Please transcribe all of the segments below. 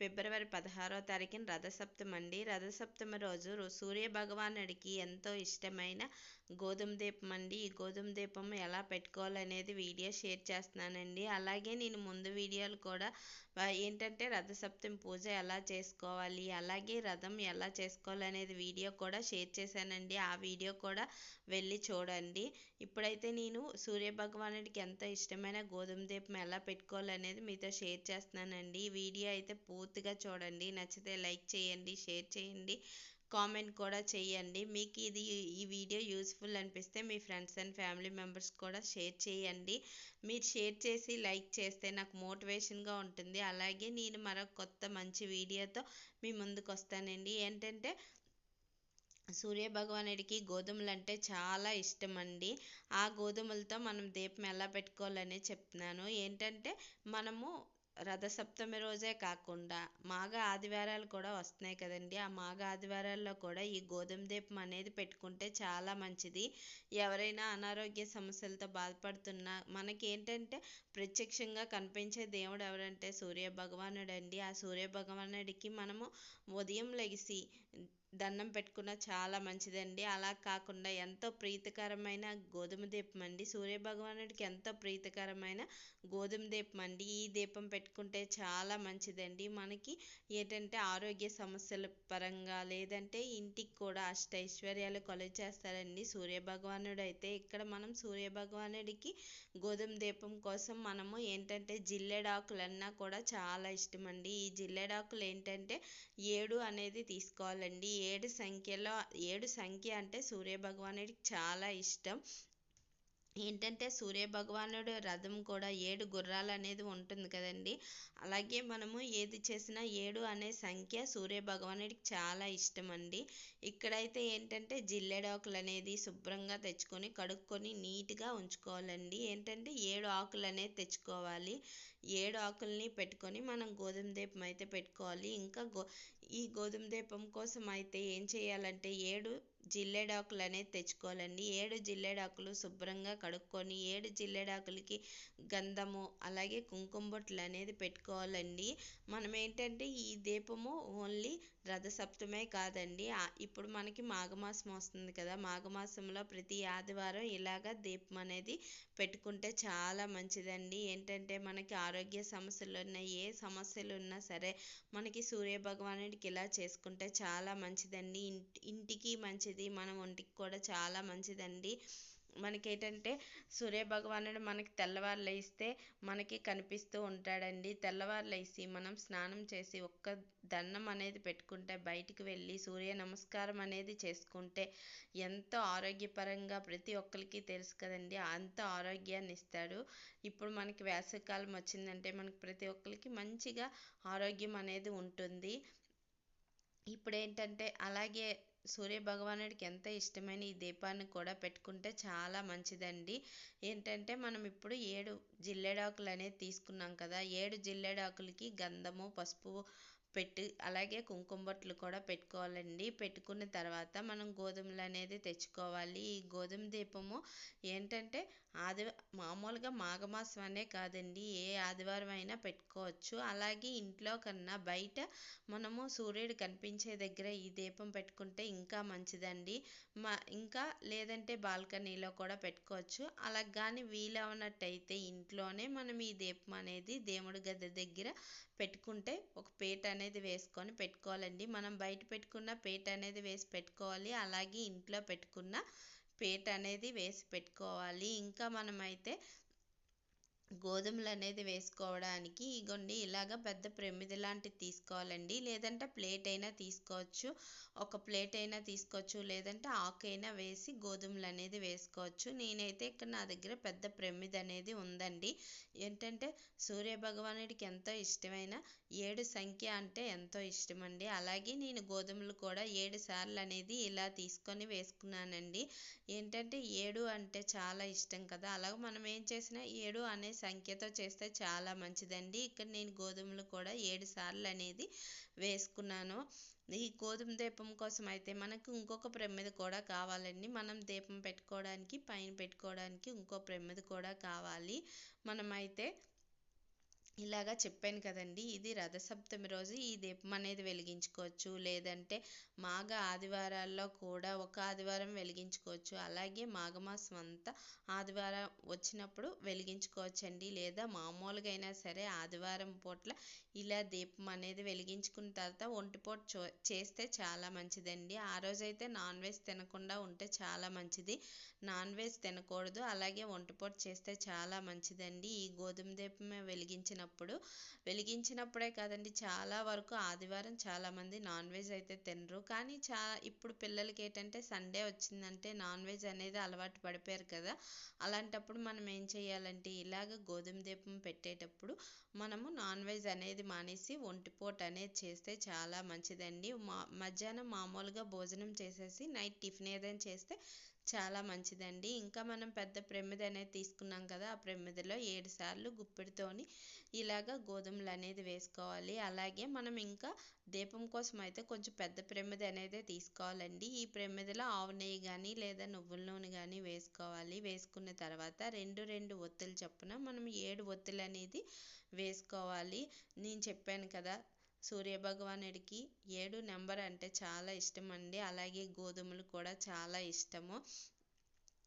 ఫిబ్రవరి పదహారో తారీఖున రథసప్తమి అండి రథసప్తమి రోజు సూర్య భగవానుడికి ఎంతో ఇష్టమైన గోధుమ దీపం అండి ఈ గోధుమ దీపం ఎలా పెట్టుకోవాలనేది వీడియో షేర్ చేస్తున్నానండి. అలాగే నేను ముందు వీడియోలు కూడా ఏంటంటే రథసప్తమి పూజ ఎలా చేసుకోవాలి అలాగే రథం ఎలా చేసుకోవాలనేది వీడియో కూడా షేర్ చేశానండి. ఆ వీడియో కూడా వెళ్ళి చూడండి. ఇప్పుడైతే నేను సూర్య భగవానుడికి ఎంతో ఇష్టమైన గోధుమ దీపం ఎలా పెట్టుకోవాలనేది మీతో షేర్ చేస్తున్నానండి. ఈ వీడియో అయితే పూర్తిగా చూడండి. నచ్చితే లైక్ చేయండి షేర్ చేయండి కామెంట్ కూడా చేయండి. మీకు ఇది ఈ వీడియో యూస్ఫుల్ అనిపిస్తే మీ ఫ్రెండ్స్ అండ్ ఫ్యామిలీ మెంబర్స్ కూడా షేర్ చేయండి. మీరు షేర్ చేసి లైక్ చేస్తే నాకు మోటివేషన్గా ఉంటుంది. అలాగే నేను మరొక కొత్త మంచి వీడియోతో మీ ముందుకు వస్తానండి. ఏంటంటే సూర్య భగవానుడికి గోధుమలు అంటే చాలా ఇష్టం అండి ఆ గోధుమలతో మనం దీపం ఎలా పెట్టుకోవాలని చెప్తున్నాను. ఏంటంటే మనము రథసప్తమి రోజే కాకుండా మాఘ ఆదివారాలు కూడా వస్తున్నాయి కదండి. ఆ మాఘ ఆదివారాల్లో కూడా ఈ గోధుమ దీపం అనేది పెట్టుకుంటే చాలా మంచిది. ఎవరైనా అనారోగ్య సమస్యలతో బాధపడుతున్నా మనకి ఏంటంటే ప్రత్యక్షంగా కనిపించే దేవుడు ఎవరంటే సూర్య భగవానుడు అండి ఆ సూర్య భగవానుడికి మనము ఉదయం లెగిసి దండం పెట్టుకున్న చాలా మంచిదండి. అలా కాకుండా ఎంతో ప్రీతికరమైన గోధుమ దీపం అండి. సూర్య భగవానుడికి ఎంతో ప్రీతికరమైన గోధుమ దీపం అండి. ఈ దీపం పెట్టుకుంటే చాలా మంచిదండి. మనకి ఏంటంటే ఆరోగ్య సమస్యల పరంగా లేదంటే ఇంటికి కూడా అష్టైశ్వర్యాలు ఐశ్వర్యాలు కొలిచేస్తారండి సూర్య భగవానుడు అయితే ఇక్కడ మనం సూర్య భగవానుడికి గోధుమ దీపం కోసం మనము ఏంటంటే జిల్లెడాకులన్నా కూడా చాలా ఇష్టం అండి. ఈ జిల్లెడాకులు ఏంటంటే ఏడు అనేది తీసుకోవాలండి. ఏడు సంఖ్యలో ఏడు సంఖ్య అంటే సూర్యభగవానుడికి చాలా ఇష్టం. ఏంటంటే సూర్య భగవానుడు రథం కూడా ఏడు గుర్రాలు అనేది ఉంటుంది కదండి. అలాగే మనము ఏది చేసినా ఏడు అనే సంఖ్య సూర్య భగవానుడికి చాలా ఇష్టం అండి ఇక్కడైతే ఏంటంటే జిల్లెడాకులు అనేది శుభ్రంగా తెచ్చుకొని కడుక్కొని నీట్గా ఉంచుకోవాలండి. ఏంటంటే ఏడు ఆకులు అనేది తెచ్చుకోవాలి. ఏడు ఆకుల్ని పెట్టుకొని మనం గోధుమ దీపం అయితే పెట్టుకోవాలి. ఇంకా గో ఈ గోధుమ దీపం కోసం అయితే ఏం చేయాలంటే ఏడు జిల్లేడాకులు అనేది తెచ్చుకోవాలండి. ఏడు జిల్లెడాకులు శుభ్రంగా కడుక్కొని ఏడు జిల్లెడాకులకి గంధము అలాగే కుంకుమ బొట్లు అనేది పెట్టుకోవాలండి. మనం ఏంటంటే ఈ దీపము ఓన్లీ రథసప్తమే కాదండి. ఇప్పుడు మనకి మాఘమాసం వస్తుంది కదా. మాఘమాసంలో ప్రతి ఆదివారం ఇలాగ దీపం అనేది పెట్టుకుంటే చాలా మంచిదండి. ఏంటంటే మనకి ఆరోగ్య సమస్యలు ఉన్న ఏ సమస్యలు ఉన్నా సరే మనకి సూర్య భగవానుడికి ఇలా చేసుకుంటే చాలా మంచిదండి. ఇంటి ఇంటికి మంచిది. మన ఒంటికి కూడా చాలా మంచిదండి. మనకేంటంటే సూర్య భగవానుడు మనకి తెల్లవారు లేస్తే మనకి కనిపిస్తూ ఉంటాడండి. తెల్లవారు లేసి మనం స్నానం చేసి ఒక్క దండం అనేది పెట్టుకుంటే బయటికి వెళ్ళి సూర్య నమస్కారం అనేది చేసుకుంటే ఎంతో ఆరోగ్యపరంగా ప్రతి ఒక్కరికి తెలుసు కదండి. అంత ఆరోగ్యాన్ని ఇస్తాడు. ఇప్పుడు మనకి వేసవికాలం వచ్చిందంటే మనకి ప్రతి ఒక్కరికి మంచిగా ఆరోగ్యం అనేది ఉంటుంది. ఇప్పుడు ఏంటంటే అలాగే సూర్య భగవానుడికి ఎంత ఇష్టమైన ఈ దీపాన్ని కూడా పెట్టుకుంటే చాలా మంచిదండి. ఏంటంటే మనం ఇప్పుడు ఏడు జిల్లెడాకులు అనేది తీసుకున్నాం కదా ఏడు జిల్లెడాకులకి గంధము పసుపు పెట్టి అలాగే కుంకుమ బొట్లు కూడా పెట్టుకోవాలండి. పెట్టుకున్న తర్వాత మనం గోధుమలు అనేది తెచ్చుకోవాలి. ఈ గోధుమ దీపము ఏంటంటే ఆది మామూలుగా మాఘమాసం అనే కాదండి. ఏ ఆదివారం అయినా పెట్టుకోవచ్చు. అలాగే ఇంట్లో కన్నా బయట మనము సూర్యుడు కనిపించే దగ్గర ఈ దీపం పెట్టుకుంటే ఇంకా మంచిదండి. మా ఇంకా లేదంటే బాల్కనీలో కూడా పెట్టుకోవచ్చు. అలా కానీ వీలవనట్టయితే ఇంట్లోనే మనం ఈ దీపం అనేది దేవుడి గది దగ్గర పెట్టుకుంటే ఒక పీట అనేది వేసుకొని పెట్టుకోవాలండి. మనం బయట పెట్టుకున్న పేట అనేది వేసి పెట్టుకోవాలి. అలాగే ఇంట్లో పెట్టుకున్న పేట అనేది వేసి పెట్టుకోవాలి. ఇంకా మనమైతే గోధుమలు అనేది వేసుకోవడానికి ఇగోండి ఇలాగ పెద్ద ప్రమిది లాంటిది తీసుకోవాలండి. లేదంటే ప్లేట్ అయినా తీసుకోవచ్చు. ఒక ప్లేట్ అయినా తీసుకోవచ్చు. లేదంటే ఆకు అయినా వేసి గోధుమలు అనేది వేసుకోవచ్చు. నేనైతే ఇక్కడ నా దగ్గర పెద్ద ప్రమిది అనేది ఉందండి. ఏంటంటే సూర్య భగవానుడికి ఎంతో ఇష్టమైన ఏడు సంఖ్య అంటే ఎంతో ఇష్టం అండి అలాగే నేను గోధుమలు కూడా ఏడు సార్లు అనేది ఇలా తీసుకొని వేసుకున్నానండి. ఏంటంటే ఏడు అంటే చాలా ఇష్టం కదా. అలాగే మనం ఏం చేసినా ఏడు అనే సంఖ్యతో చేస్తే చాలా మంచిదండి. ఇక్కడ నేను గోధుమలు కూడా ఏడు సార్లు అనేది వేసుకున్నాను. ఈ గోధుమ దీపం కోసం అయితే మనకు ఇంకొక ప్రమిద కూడా కావాలండి. మనం దీపం పెట్టుకోవడానికి పైన పెట్టుకోవడానికి ఇంకో ప్రమిద కూడా కావాలి. మనమైతే ఇలాగా చెప్పాను కదండి. ఇది రథసప్తమి రోజు ఈ దీపం అనేది వెలిగించుకోవచ్చు. లేదంటే మాఘ ఆదివారాల్లో కూడా ఒక ఆదివారం వెలిగించుకోవచ్చు. అలాగే మాఘమాసం అంతా ఆదివారం వచ్చినప్పుడు వెలిగించుకోవచ్చండి. లేదా మామూలుగా అయినా సరే ఆదివారం పూట్ల ఇలా దీపం అనేది వెలిగించుకున్న తర్వాత ఒంటిపూట చో చేస్తే చాలా మంచిదండి. ఆ రోజైతే నాన్ వెజ్ తినకుండా ఉంటే చాలా మంచిది. నాన్ వెజ్ తినకూడదు. అలాగే ఒంటిపూట చేస్తే చాలా మంచిదండి. ఈ గోధుమ దీపమే వెలిగించిన వెలిగించినప్పుడు వెలిగించినప్పుడే కాదండి చాలా వరకు ఆదివారం చాలామంది నాన్ వెజ్ అయితే తినరు. కానీ చా ఇప్పుడు పిల్లలకి ఏంటంటే సండే వచ్చిందంటే నాన్ వెజ్ అనేది అలవాటు పడిపోయారు కదా. అలాంటప్పుడు మనం ఏం చేయాలంటే ఇలాగ గోధుమ దీపం పెట్టేటప్పుడు మనము నాన్ వెజ్ అనేది మానేసి ఒంటిపూట అనేది చేస్తే చాలా మంచిదండి. మా మధ్యాహ్నం మామూలుగా భోజనం చేసేసి నైట్ టిఫిన్ ఏదైనా చేస్తే చాలా మంచిదండి. ఇంకా మనం పెద్ద ప్రమిద అనేది తీసుకున్నాం కదా ఆ ప్రమిదలో ఏడు సార్లు గుప్పెడితోని ఇలాగ గోధుమలు అనేది వేసుకోవాలి. అలాగే మనం ఇంకా దీపం కోసం అయితే కొంచెం పెద్ద ప్రమిద అనేది తీసుకోవాలండి. ఈ ప్రమిదలో ఆవు నెయ్యి కానీ లేదా నువ్వుల నూనె కానీ వేసుకోవాలి. వేసుకున్న తర్వాత రెండు రెండు ఒత్తులు చొప్పున మనం ఏడు ఒత్తులు అనేది వేసుకోవాలి. నేను చెప్పాను కదా సూర్యభగవానుడికి ఏడు నెంబర్ అంటే చాలా ఇష్టం అండి అలాగే గోధుమలు కూడా చాలా ఇష్టము.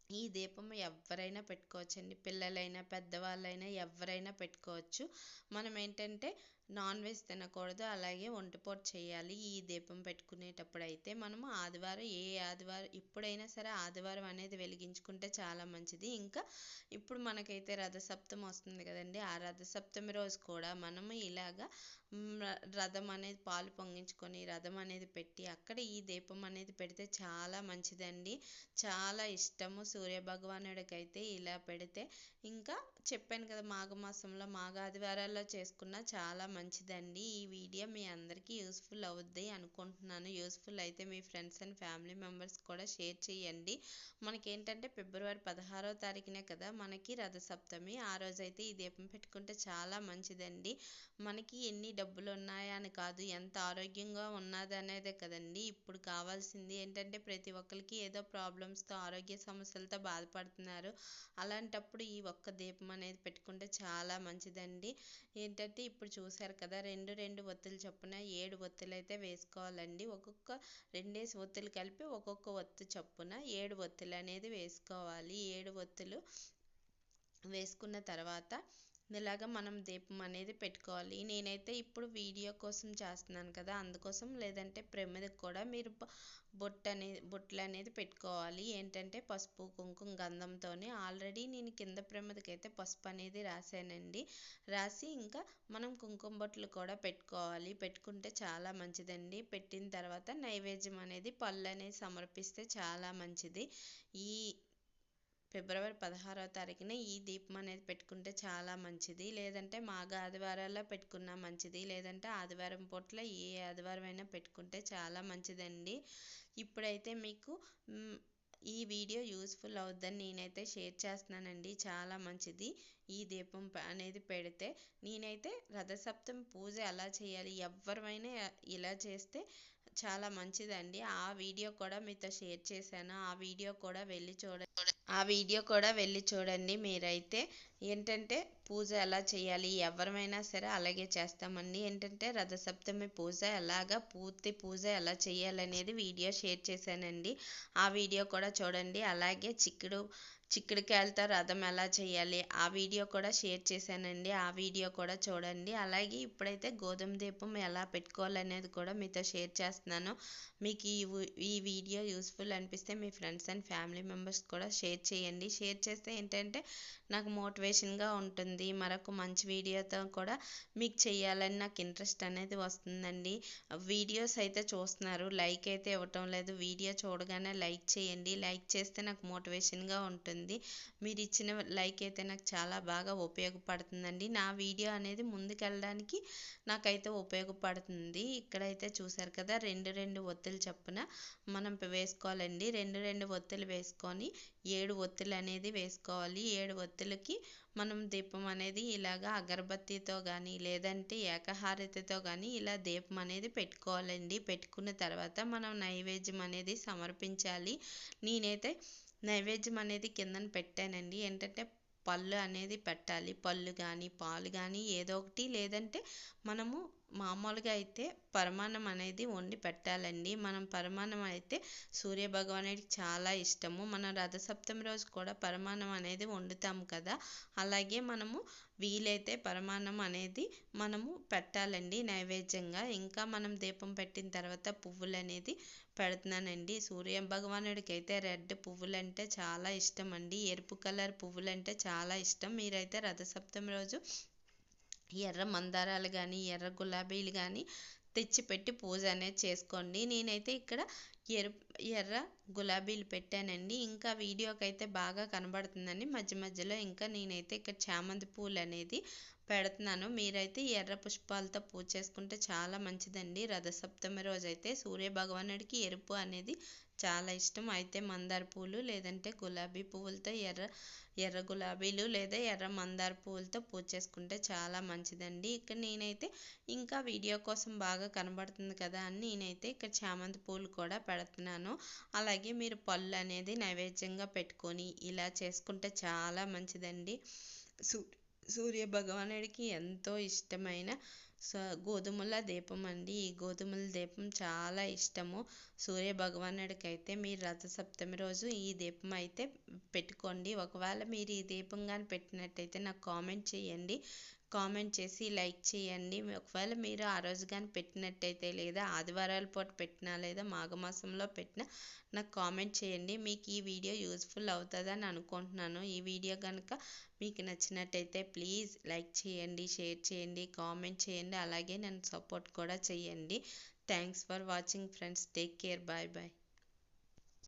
ఈ దీపం ఎవరైనా పెట్టుకోవచ్చండి. పిల్లలైనా పెద్దవాళ్ళైనా ఎవరైనా పెట్టుకోవచ్చు. మనం ఏంటంటే నాన్ వెజ్ తినకూడదు అలాగే వంటపోటు చేయాలి ఈ దీపం పెట్టుకునేటప్పుడు అయితే మనము ఆదివారం ఏ ఆదివారం ఎప్పుడైనా సరే ఆదివారం అనేది వెలిగించుకుంటే చాలా మంచిది. ఇంకా ఇప్పుడు మనకైతే రథసప్తమి వస్తుంది కదండి ఆ రథసప్తమి రోజు కూడా మనము ఇలాగా రథం అనేది పాలు పొంగించుకొని రథం అనేది పెట్టి అక్కడ ఈ దీపం అనేది పెడితే చాలా మంచిదండి. చాలా ఇష్టము సూర్యభగవానుడికి అయితే ఇలా పెడితే. ఇంకా చెప్పాను కదా మాఘమాసంలో మాఘ ఆదివారాల్లో చేసుకున్న చాలా మంచిదండి. ఈ వీడియో మీ అందరికీ యూస్ఫుల్ అవుద్ది అనుకుంటున్నాను. యూస్ఫుల్ అయితే మీ ఫ్రెండ్స్ అండ్ ఫ్యామిలీ మెంబర్స్ కూడా షేర్ చేయండి. మనకేంటంటే ఫిబ్రవరి పదహారో తారీఖునే కదా మనకి రథసప్తమి. ఆ రోజైతే ఈ దీపం పెట్టుకుంటే చాలా మంచిదండి. మనకి ఎన్ని డబ్బులు ఉన్నాయా అని కాదు ఎంత ఆరోగ్యంగా ఉన్నది అనేదే కదండి. ఇప్పుడు కావాల్సింది ఏంటంటే ప్రతి ఒక్కరికి ఏదో ప్రాబ్లమ్స్తో ఆరోగ్య సమస్యలతో బాధపడుతున్నారు. అలాంటప్పుడు ఈ ఒక్క దీపం అనేది పెట్టుకుంటే చాలా మంచిదండి. ఏంటంటే ఇప్పుడు చూసారు కదా. రెండు రెండు ఒత్తులు చొప్పున ఏడు ఒత్తులు అయితే వేసుకోవాలండి. ఒక్కొక్క రెండేసి ఒత్తులు కలిపి ఒక్కొక్క ఒత్తు చొప్పున ఏడు ఒత్తులు అనేది వేసుకోవాలి. ఏడు ఒత్తులు వేసుకున్న తర్వాత ఇలాగ మనం దీపం అనేది పెట్టుకోవాలి. నేనైతే ఇప్పుడు వీడియో కోసం చేస్తున్నాను కదా అందుకోసం లేదంటే ప్రమిదకు కూడా మీరు బొట్టు అనేది బొట్లు అనేది పెట్టుకోవాలి. ఏంటంటే పసుపు కుంకుమ గంధంతో ఆల్రెడీ నేను కింద ప్రమిదకైతే పసుపు అనేది రాసానండి రాసి ఇంకా మనం కుంకుమ బొట్లు కూడా పెట్టుకోవాలి. పెట్టుకుంటే చాలా మంచిదండి. పెట్టిన తర్వాత నైవేద్యం అనేది పళ్ళు అనేది సమర్పిస్తే చాలా మంచిది. ఈ ఫిబ్రవరి పదహారవ తారీఖున ఈ దీపం అనేది పెట్టుకుంటే చాలా మంచిది. లేదంటే మాఘ ఆదివారాల్లో పెట్టుకున్నా మంచిది. లేదంటే ఆదివారం పూట్ల ఏ ఆదివారం అయినా పెట్టుకుంటే చాలా మంచిదండి. ఇప్పుడైతే మీకు ఈ వీడియో యూస్ఫుల్ అవుద్దని నేనైతే షేర్ చేస్తున్నానండి. చాలా మంచిది ఈ దీపం అనేది పెడితే. నేనైతే రథసప్తమి పూజ ఎలా చేయాలి ఎవరైనా ఇలా చేస్తే చాలా మంచిదండి. ఆ వీడియో కూడా మీతో షేర్ చేశాను. ఆ వీడియో కూడా వెళ్ళి చూడండి ఆ వీడియో కూడా వెళ్ళి చూడండి మీరైతే ఏంటంటే పూజ ఎలా చేయాలి ఎవరమైనా సరే అలాగే చేస్తామండి. ఏంటంటే రథసప్తమి పూజ ఎలాగా పూర్తి పూజ ఎలా చేయాలనేది వీడియో షేర్ చేశానండి. ఆ వీడియో కూడా చూడండి. అలాగే చిక్కుడు చిక్కుడుకాయలతో రథం ఎలా చేయాలి ఆ వీడియో కూడా షేర్ చేశానండి. ఆ వీడియో కూడా చూడండి. అలాగే ఇప్పుడైతే గోధుమ దీపం ఎలా పెట్టుకోవాలనేది కూడా మీతో షేర్ చేస్తున్నాను. మీకు ఈ ఈ వీడియో యూస్ఫుల్ అనిపిస్తే మీ ఫ్రెండ్స్ అండ్ ఫ్యామిలీ మెంబర్స్ కూడా షేర్ చేయండి. షేర్ చేస్తే ఏంటంటే నాకు మోటివేషన్గా ఉంటుంది. మరొక మంచి వీడియోతో కూడా మీకు చేయాలని నాకు ఇంట్రెస్ట్ అనేది వస్తుందండి. వీడియోస్ అయితే చూస్తున్నారు. లైక్ అయితే ఇవ్వటం లేదు. వీడియో చూడగానే లైక్ చేయండి. లైక్ చేస్తే నాకు మోటివేషన్గా ఉంటుంది. మీరు ఇచ్చిన లైక్ అయితే నాకు చాలా బాగా ఉపయోగపడుతుందండి. నా వీడియో అనేది ముందుకెళ్ళడానికి నాకైతే ఉపయోగపడుతుంది. ఇక్కడైతే చూసారు కదా రెండు రెండు ఒత్తులు చొప్పున మనం వేసుకోవాలండి. రెండు రెండు ఒత్తులు వేసుకొని ఏడు ఒత్తులు అనేది వేసుకోవాలి. ఏడు ఒత్తులకి మనం దీపం అనేది ఇలాగా అగరబత్తితో కానీ లేదంటే ఏకహారతితో కానీ ఇలా దీపం అనేది పెట్టుకోవాలండి. పెట్టుకున్న తర్వాత మనం నైవేద్యం అనేది సమర్పించాలి. నేనైతే నైవేద్యం అనేది కిందన పెట్టానండి. ఏంటంటే పళ్ళు అనేది పెట్టాలి. పళ్ళు కానీ పాలు కానీ ఏదో ఒకటి. లేదంటే మనము మామూలుగా అయితే పరమాన్నం అనేది వండి పెట్టాలండి. మనం పరమాన్నం అయితే సూర్య భగవానుడికి చాలా ఇష్టము. మనం రథసప్తమి రోజు కూడా పరమాన్నం అనేది వండుతాము కదా. అలాగే మనము వీలైతే పరమాన్నం అనేది మనము పెట్టాలండి నైవేద్యంగా. ఇంకా మనం దీపం పెట్టిన తర్వాత పువ్వులు అనేది పెడుతున్నానండి. సూర్య భగవానుడికి అయితే రెడ్ పువ్వులు అంటే చాలా ఇష్టం అండి ఎరుపు కలర్ పువ్వులు అంటే చాలా ఇష్టం. మీరైతే రథసప్తమి రోజు ఎర్ర మందారాలు కానీ ఎర్ర గులాబీలు కానీ తెచ్చిపెట్టి పూజ అనేది చేసుకోండి. నేనైతే ఇక్కడ ఎరు ఎర్ర గులాబీలు పెట్టానండి. ఇంకా వీడియోకి అయితే బాగా కనబడుతుందండి. మధ్య మధ్యలో ఇంకా నేనైతే ఇక్కడ చామంతి పూలు అనేది పెడుతున్నాను. మీరైతే ఎర్ర పుష్పాలతో పూజ చేసుకుంటే చాలా మంచిదండి. రథసప్తమి రోజైతే అయితే సూర్య భగవానుడికి ఎరుపు అనేది చాలా ఇష్టం. అయితే మందార పూలు లేదంటే గులాబీ పువ్వులతో ఎర్ర ఎర్ర గులాబీలు లేదా ఎర్ర మందార పువ్వులతో పూజ చేసుకుంటే చాలా మంచిదండి. ఇక్కడ నేనైతే ఇంకా వీడియో కోసం బాగా కనబడుతుంది కదా అని నేనైతే ఇక్కడ చామంతి పూలు కూడా పెడుతున్నాను. అలాగే మీరు పళ్ళు అనేది నైవేద్యంగా పెట్టుకొని ఇలా చేసుకుంటే చాలా మంచిదండి. సూ సూర్య భగవానుడికి ఎంతో ఇష్టమైన స గోధుమల దీపం అండి. ఈ గోధుమల దీపం చాలా ఇష్టము. సూర్య భగవానుడికి అయితే మీరు రథసప్తమి రోజు ఈ దీపం అయితే పెట్టుకోండి. ఒకవేళ మీరు ఈ దీపం కానీ పెట్టినట్టయితే నాకు కామెంట్ చేయండి. కామెంట్ చేసి లైక్ చేయండి. ఒకవేళ మీరు ఆ రోజు కానీ పెట్టినట్టయితే లేదా ఆదివారాల పూట పెట్టినా లేదా మాఘమాసంలో పెట్టినా నాకు కామెంట్ చేయండి. మీకు ఈ వీడియో యూస్ఫుల్ అవుతుందని అనుకుంటున్నాను. ఈ వీడియో కనుక మీకు నచ్చినట్టయితే ప్లీజ్ లైక్ చేయండి షేర్ చేయండి కామెంట్ చేయండి. అలాగే నన్ను సపోర్ట్ కూడా చేయండి. Thanks for watching friends. Take care. Bye bye.